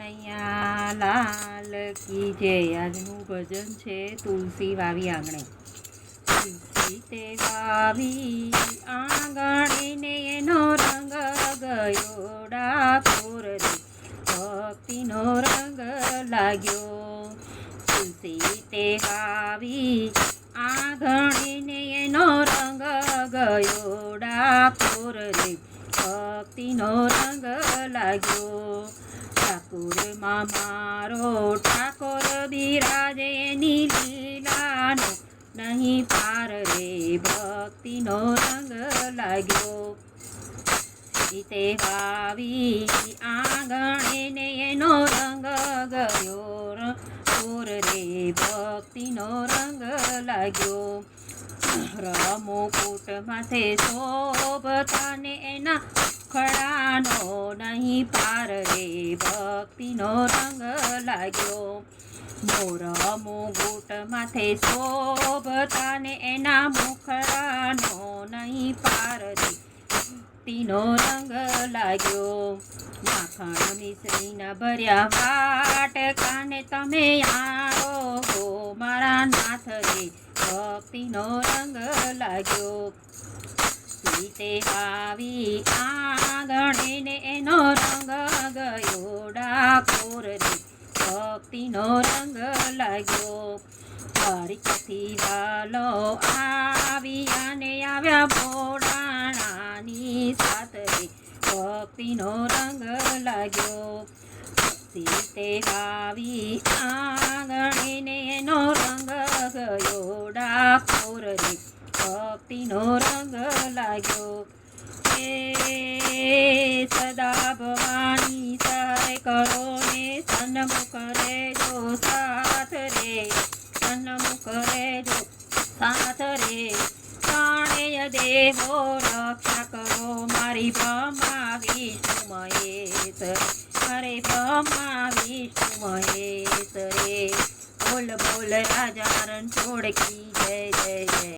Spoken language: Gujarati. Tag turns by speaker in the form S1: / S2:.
S1: કનૈયા લાલ કી જય આજનું ભજન છે, તુલસી વાવી આંગણે. તુલસી તે વાવી આંગણે એનો રંગ ગયો ડાકોર ભક્તિનો રંગ લાગ્યો. તુલસી તે વાવી આંગણીને એનો રંગ ગયો ડાકોર ભક્તિનો રંગ લાગ્યો. ઠાકોરમાં મારો ઠાકોર બિરાજે ની લીલાનો નહીં પાર રે ભક્તિનો રંગ લાગ્યો રીતે વાવી આંગણે ને એનો રંગ ગયો પૂર રે ભક્તિનો રંગ લાગ્યો રમુકુટ માથે શોભતા ને એના ખડાનો નહીં પાર રે, ભક્તિનો રંગ લાગ્યો. મોર મુગુટ માથે શોભતા ને એના મુખડાનો નહીં પાર રે, ભક્તિનો રંગ લાગ્યો. માખણ મિશ્રીના ભર્યા વાટ કાને તમે આવો હો, મારા નાથ રે, ભક્તિનો રંગ લાગ્યો. સીતે આવી આંગણે ડાકોર રે ભક્તિનો રંગ લાગ્યો. હરિકથી વાલો આવી અને આવ્યા ભોળાણાની સાથે ભક્તિનો રંગ લાગ્યો. સીતે આવી આંગણીને એનો રંગ ગયો. ડાકોર રે ભક્તિનો રંગ લાગ્યો. એ સદા ભવાની સહાય કરો સન્મુખ રેજો સાથ રે, સન્મુખ રેજો સાથ રે. પ્રાણેય દેવો રક્ષા કરો, મારી ભમા વિષ્ણુ મહેશ મારે ભમા વિષ્ણુ મહેશ રે. બોલ બોલ રાજા રણ છોડ કી જય જય જય.